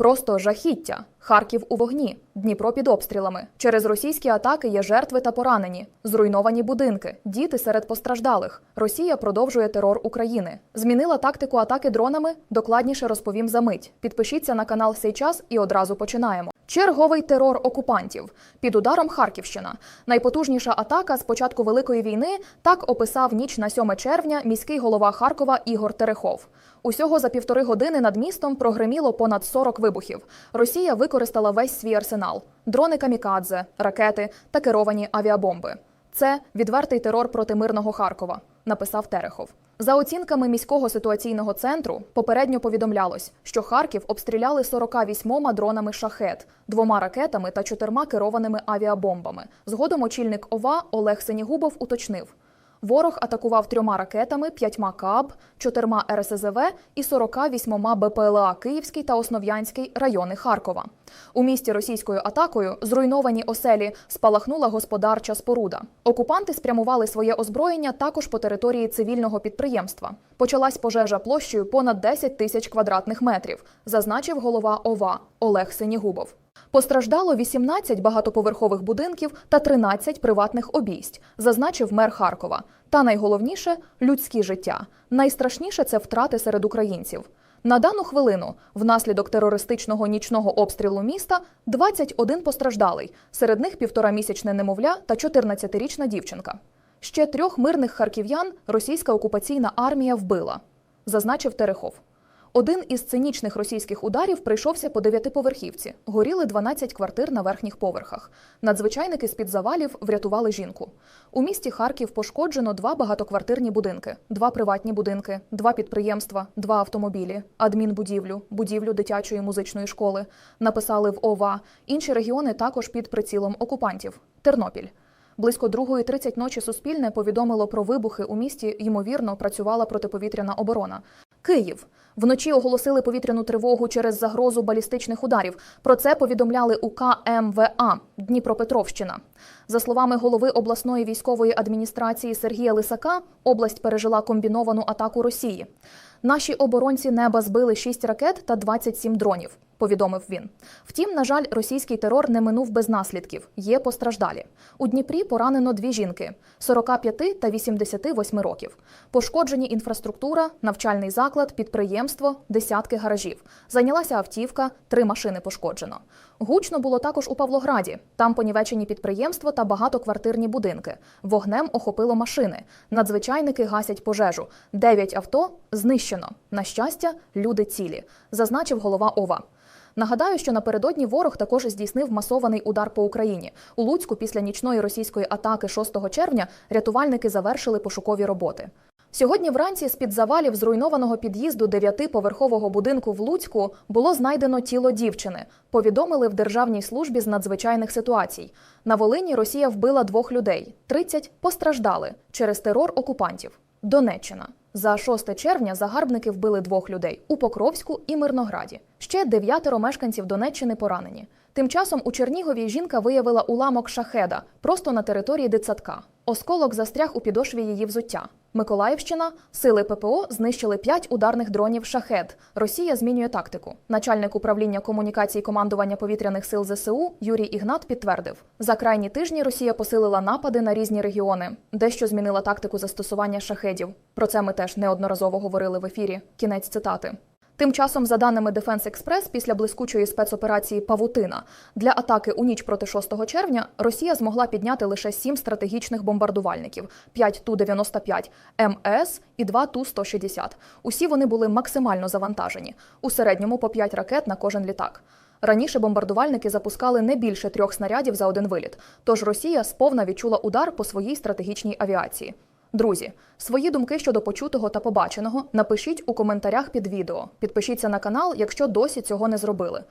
Просто жахіття. Харків у вогні, Дніпро під обстрілами. Через російські атаки є жертви та поранені, зруйновані будинки, діти серед постраждалих. Росія продовжує терор України. Змінила тактику атаки дронами. Докладніше розповім за мить. Підпишіться на канал «Сей час» і одразу починаємо. Черговий терор окупантів під ударом Харківщина. Найпотужніша атака з початку великої війни так описав ніч на 7 червня міський голова Харкова Ігор Терехов. Усього за півтори години над містом прогреміло понад 40 вибухів. Росія використала весь свій арсенал: дрони камікадзе, ракети та керовані авіабомби. Це відвертий терор проти мирного Харкова, написав Терехов. За оцінками міського ситуаційного центру, попередньо повідомлялось, що Харків обстріляли 48 дронами шахет, двома ракетами та чотирма керованими авіабомбами. Згодом очільник ОВА Олег Сенігубов уточнив. Ворог атакував трьома ракетами, п'ятьма КАБ, чотирма РСЗВ і 48 БПЛА Київський та Основ'янський райони Харкова. У місті російською атакою зруйновані оселі спалахнула господарча споруда. Окупанти спрямували своє озброєння також по території цивільного підприємства. Почалась пожежа площею понад 10 тисяч квадратних метрів, зазначив голова ОВА Олег Сенігубов. Постраждало 18 багатоповерхових будинків та 13 приватних обійсть, зазначив мер Харкова. Та найголовніше людські життя. Найстрашніше це втрати серед українців. На дану хвилину, внаслідок терористичного нічного обстрілу міста, 21 постраждалий. Серед них півторамісячне немовля та 14-річна дівчинка. Ще трьох мирних харків'ян російська окупаційна армія вбила, зазначив Терехов. Один із цинічних російських ударів прийшовся по дев'ятиповерхівці. Горіли 12 квартир на верхніх поверхах. Надзвичайники з-під завалів врятували жінку. У місті Харків пошкоджено два багатоквартирні будинки, два приватні будинки, два підприємства, два автомобілі, адмінбудівлю, будівлю дитячої музичної школи. Написали в ОВА. Інші регіони також під прицілом окупантів. Тернопіль. Близько 2.30 ночі Суспільне повідомило про вибухи у місті. Ймовірно, працювала протиповітряна оборона. Київ вночі оголосили повітряну тривогу через загрозу балістичних ударів. Про це повідомляли УК МВА Дніпропетровщина. За словами голови обласної військової адміністрації Сергія Лисака, область пережила комбіновану атаку Росії. Наші оборонці неба збили 6 ракет та 27 дронів. Повідомив він. Втім, на жаль, російський терор не минув без наслідків. Є постраждалі. У Дніпрі поранено дві жінки 45 та 88 років. Пошкоджені інфраструктура, навчальний заклад, підприємство, десятки гаражів. Зайнялася автівка, три машини пошкоджено. Гучно було також у Павлограді. Там понівечені підприємства та багатоквартирні будинки. Вогнем охопило машини. Надзвичайники гасять пожежу. Дев'ять авто знищено. На щастя, люди цілі, зазначив голова ОВА. Нагадаю, що напередодні ворог також здійснив масований удар по Україні. У Луцьку після нічної російської атаки 6 червня рятувальники завершили пошукові роботи. Сьогодні вранці з-під завалів зруйнованого під'їзду дев'ятиповерхового будинку в Луцьку було знайдено тіло дівчини. Повідомили в Державній службі з надзвичайних ситуацій. На Волині Росія вбила двох людей, 30 постраждали через терор окупантів. Донеччина. За 6 червня загарбники вбили двох людей у Покровську і Мирнограді. Ще дев'ятеро мешканців Донеччини поранені. Тим часом у Чернігові жінка виявила уламок шахеда просто на території дитсадка. Осколок застряг у підошві її взуття. Миколаївщина сили ППО знищили п'ять ударних дронів шахет. Росія змінює тактику. Начальник управління комунікацій командування повітряних сил ЗСУ Юрій Ігнат підтвердив: за крайні тижні Росія посилила напади на різні регіони, дещо змінила тактику застосування шахедів. Про це ми теж неодноразово говорили в ефірі. Кінець цитати. Тим часом, за даними Defense Express, після блискучої спецоперації Павутина для атаки у ніч проти 6 червня Росія змогла підняти лише 7 стратегічних бомбардувальників: 5 Ту-95 МС і 2 Ту-160. Усі вони були максимально завантажені у середньому по 5 ракет на кожен літак. Раніше бомбардувальники запускали не більше трьох снарядів за один виліт. Тож Росія сповна відчула удар по своїй стратегічній авіації. Друзі, свої думки щодо почутого та побаченого напишіть у коментарях під відео. Підпишіться на канал, якщо досі цього не зробили.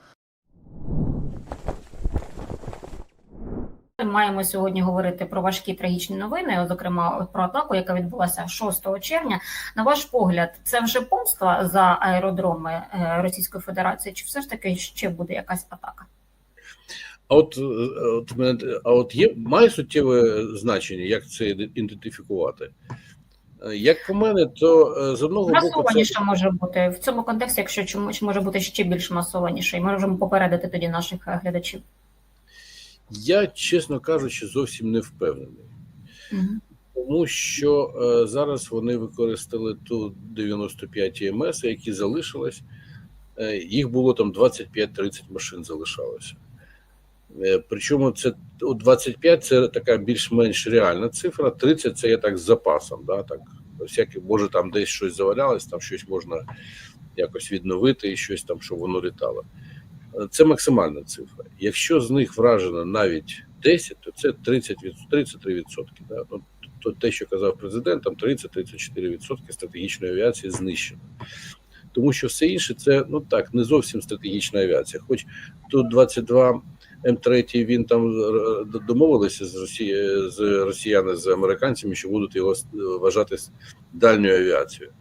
Маємо сьогодні говорити про важкі трагічні новини, зокрема про атаку, яка відбулася 6 червня. На ваш погляд, це вже помста за аеродроми е, Російської Федерації, чи все ж таки ще буде якась атака? А от, е, от, мене- а от є має суттєве значення, як це ідентифікувати? Е, Як по мене, то е, з одного боку це Масованіше може бути в цьому контексті, якщо чомусь може бути ще більш масованіше, і ми можемо попередити тоді наших глядачів. я, чесно кажучи, зовсім не впевнений. Мгм. Тому що е, зараз вони використали ту 95 МС, які залишились. Е, їх було там 25-30 машин залишалося. Е, причому це от 25 це така більш-менш реальна цифра, 30 це я так з запасом. Да, так, всяке, може там десь щось завалялось, там щось можна якось відновити і щось там, щоб воно літало. Е, Це максимальна цифра. Якщо з них вражено навіть 10, то це 30, 33%. Да? Ну, то те, що казав президент, там 30-34% стратегічної авіації знищено. Тому що все інше це ну так, не зовсім стратегічна авіація. Хоч тут 22 М3 він там е, домовилися з Росії з росіяни з американцями, що будуть його вважати дальньою авіацією.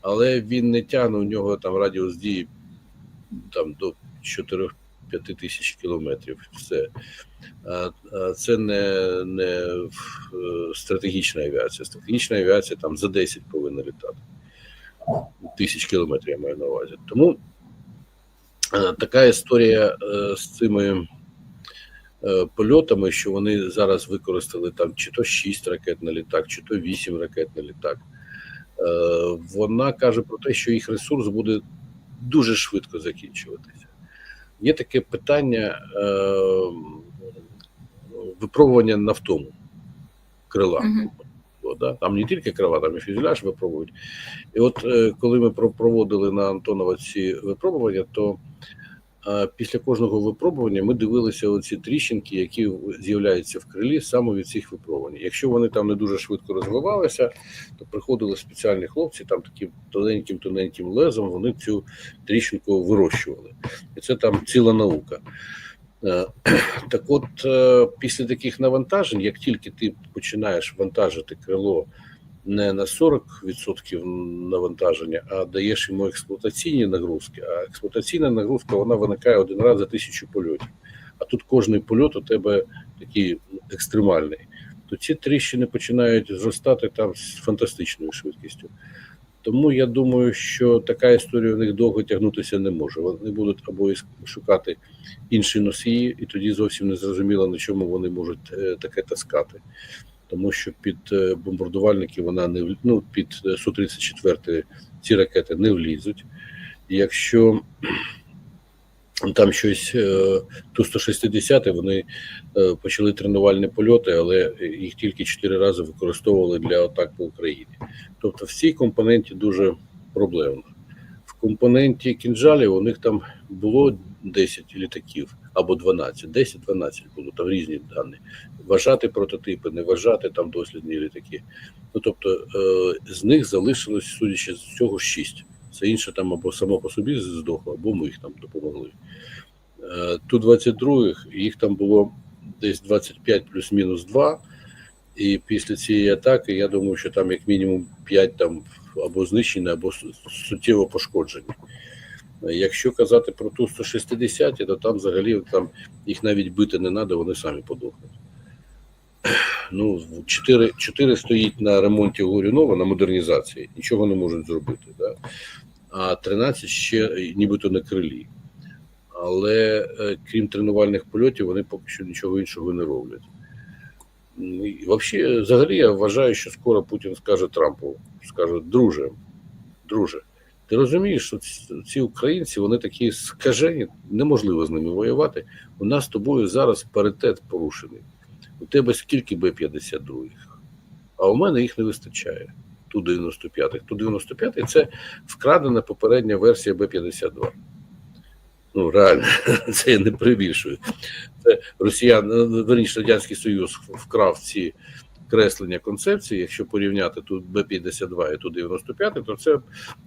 Але він не тягне, у нього там радіус дії там до 4-5 тисяч кілометрів. Все. Це не, не е, стратегічна авіація. Стратегічна авіація там за 10 повинна літати. Тисяч кілометрів я маю на увазі. Тому е, така історія з цими польотами, що вони зараз використали там чи то 6 ракет на літак, чи то 8 ракет на літак. Е, Вона каже про те, що їх ресурс буде дуже швидко закінчуватися. Є таке питання е, випробування на втому крила. О, да? Там не тільки крила, там і фюзеляж випробують. І от е, коли ми проводили на Антонова ці випробування, то е, після кожного випробування ми дивилися оці тріщинки, які з'являються в крилі саме від цих випробувань. Якщо вони там не дуже швидко розвивалися, то приходили спеціальні хлопці, там таким тоненьким тоненьким лезом, вони цю тріщинку вирощували. І це там ціла наука. Е, Так от, е, після таких навантажень, як тільки ти починаєш вантажити крило не на 40% навантаження, а даєш йому експлуатаційні нагрузки, а експлуатаційна нагрузка вона виникає один раз за тисячу польотів. А тут кожний польот у тебе такий екстремальний. То ці тріщини починають зростати там з фантастичною швидкістю. Тому я думаю, що така історія у них довго тягнутися не може. Вони будуть або шукати інші носії, і тоді зовсім не зрозуміло, на чому вони можуть е, таке таскати. Тому що під е, бомбардувальники вона не ну, під е, Су-34 ці ракети не влізуть. Якщо там щось е, Ту-160, вони е, почали тренувальні польоти, але їх тільки чотири рази використовували для атак по Україні. Тобто в цій компоненті дуже проблемно. Компоненті кінжалів у них там було 10 літаків або 12, 10-12 було там різні дані. Вважати прототипи, не вважати там дослідні літаки. Ну тобто е, з них залишилось, судячи з цього, 6. Все інше там або само по собі здохло, або ми їх там допомогли. Е, Ту 22 їх там було десь 25 плюс-мінус 2. І після цієї атаки я думаю, що там як мінімум 5 там або знищені, або суттєво пошкоджені. Якщо казати про ту 160, то там взагалі там їх навіть бити не треба, вони самі подохнуть. Ну, 4, 4 стоїть на ремонті Горюнова, на модернізації, нічого не можуть зробити. Да? А 13 ще е, нібито на крилі. Але е, крім тренувальних польотів, вони поки що нічого іншого не роблять. І взагалі, я вважаю, що скоро Путін скаже Трампу, скаже, друже, друже, ти розумієш, що ці- ці українці вони такі скажені, неможливо з ними воювати. У нас з тобою зараз паритет порушений. У тебе скільки Б-52, а у мене їх не вистачає. Ту 95 Ту 95 це вкрадена попередня версія Б-52. Ну, реально, це я не прибільшую. Це росіян, ну, верніше, Радянський Союз вкрав ці креслення концепції. Якщо порівняти тут Б-52 і ту 95, то це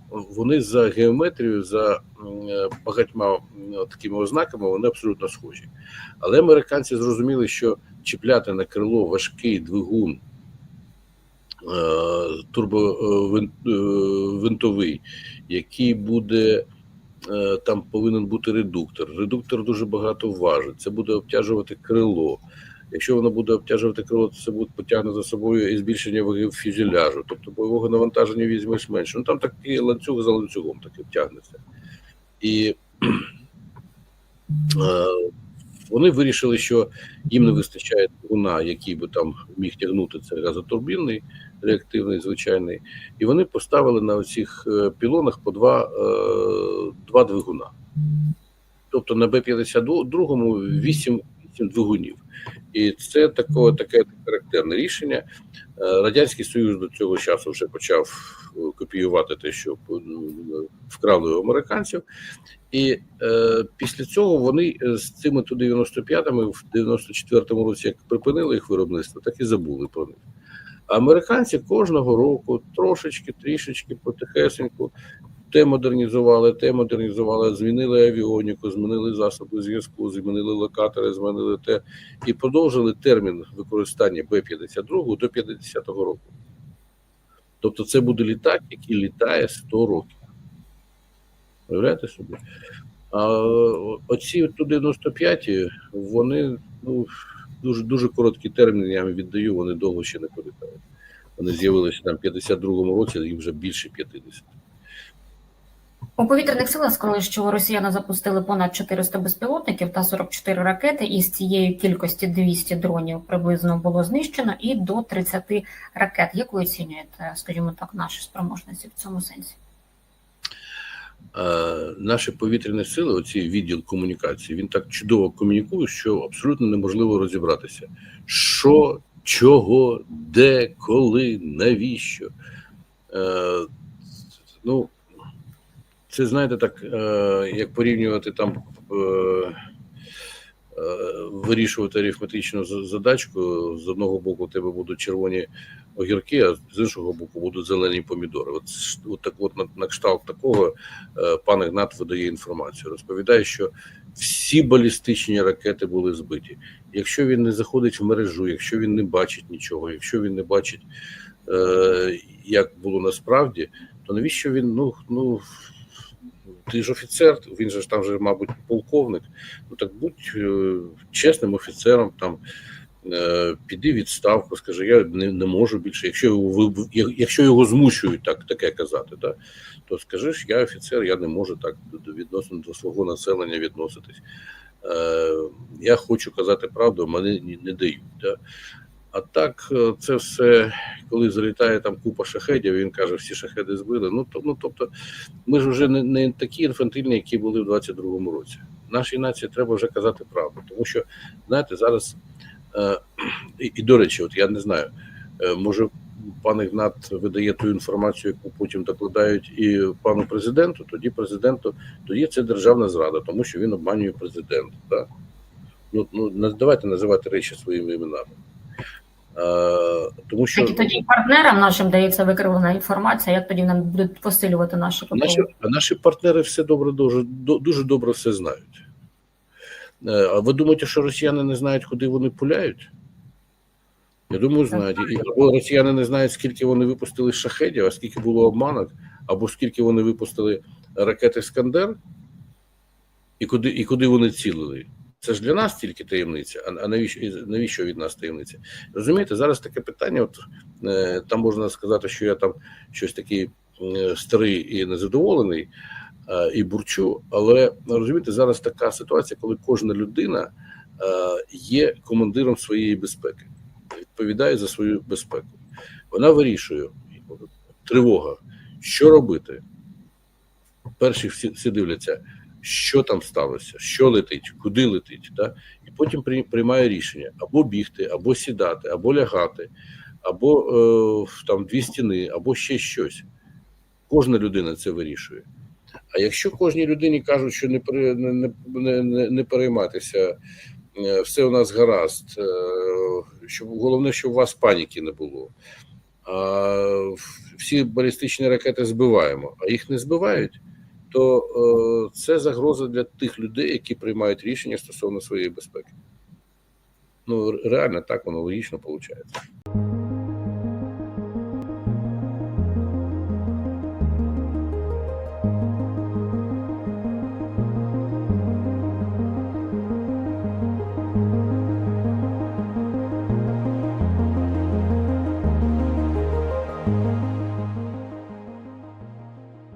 вони за геометрією, за е, багатьма такими ознаками, вони абсолютно схожі. Але американці зрозуміли, що чіпляти на крило важкий двигун турбовинтовий, який буде е, там повинен бути редуктор. Редуктор дуже багато важить. Це буде обтяжувати крило. Якщо воно буде обтяжувати крило, то це буде потягне за собою і збільшення ваги фюзеляжу, тобто бойового навантаження візьмеш менше. Ну там такий ланцюг за ланцюгом таки втягнеться. І е, вони вирішили, що їм не вистачає двигуна, який би там міг тягнути це газотурбінний, реактивний, звичайний. І вони поставили на цих пілонах по два, е, два двигуна. Тобто на Б-52 8, 8 двигунів. І це таке, таке характерне рішення. Е, Радянський Союз до цього часу вже почав е, копіювати те, що е, вкрали у американців. І е, після цього вони з цими ту 95-ми в 94-му році, як припинили їх виробництво, так і забули про них. А американці кожного року трошечки, трішечки, потихесеньку те модернізували, те модернізували, змінили авіоніку, змінили засоби зв'язку, змінили локатори, змінили те і продовжили термін використання Б-52 до 50-го року. Тобто це буде літак, який літає 100 років. Уявляєте собі? А оці ту 95 вони ну, дуже дуже короткі терміни, я віддаю, вони довго ще не політають. Вони з'явилися там в 52-му році, їм вже більше 50. У повітряних силах сказали, що росіяни запустили понад 400 безпілотників та 44 ракети. І з цієї кількості 200 дронів приблизно було знищено, і до 30 ракет. Як ви оцінюєте, скажімо так, наші спроможності в цьому сенсі? Е, наші повітряні сили, оцей відділ комунікації, він так чудово комунікує, що абсолютно неможливо розібратися, що, чого, де, коли, навіщо. Е, ну, це знаєте, так е, як порівнювати там. Е, Вирішувати арифметичну задачку з одного боку, у тебе будуть червоні огірки, а з іншого боку будуть зелені помідори. От, от так, от на, на кшталт такого е, пан Ігнат видає інформацію. Розповідає, що всі балістичні ракети були збиті. Якщо він не заходить в мережу, якщо він не бачить нічого, якщо він не бачить, е, як було насправді, то навіщо він ну ну ти ж офіцер, він же ж там же, мабуть, полковник. Ну так будь е, чесним офіцером, там е, піди відставку, скажи, я не, не можу більше. Якщо його якщо його змушують так таке казати, да, то скажи я офіцер, я не можу так відносно до свого населення відноситись. Е, Я хочу казати правду, мене не, не дають. Да. А так, це все, коли залітає там купа шахедів, він каже, всі шахеди збили. Ну то ну тобто, ми ж вже не, не такі інфантильні, які були в 22-му році. Нашій нації треба вже казати правду, тому що знаєте, зараз е, і, і до речі, от я не знаю, е, може пан Ігнат видає ту інформацію, яку потім докладають і пану президенту. Тоді президенту, тоді це державна зрада, тому що він обманює президента. Так? Ну ну давайте називати речі своїми іменами. Тому що тоді партнерам нашим дається викривлена інформація, як тоді нам будуть посилювати наші потоки? Наші, наші партнери все добре, дуже дуже добре все знають. А ви думаєте, що росіяни не знають, куди вони пуляють? Я думаю, знають. І або росіяни не знають, скільки вони випустили шахедів, а скільки було обманок, або скільки вони випустили ракети Скандер, і куди, і куди вони цілили. Це ж для нас тільки таємниця, а навіщо навіщо від нас таємниця? Розумієте, зараз таке питання. От е, там можна сказати, що я там щось такий старий і незадоволений е, і бурчу. Але розумієте, зараз така ситуація, коли кожна людина е, є командиром своєї безпеки, відповідає за свою безпеку. Вона вирішує тривога, що робити. Перші всі, всі дивляться що там сталося, що летить, куди летить, да? і потім приймає рішення або бігти, або сідати, або лягати, або е, там дві стіни, або ще щось. Кожна людина це вирішує. А якщо кожній людині кажуть, що не не, не, не, перейматися, е, все у нас гаразд, е, щоб головне, щоб у вас паніки не було. А всі балістичні ракети збиваємо, а їх не збивають то е, це загроза для тих людей, які приймають рішення стосовно своєї безпеки. Ну реально так воно логічно виходить.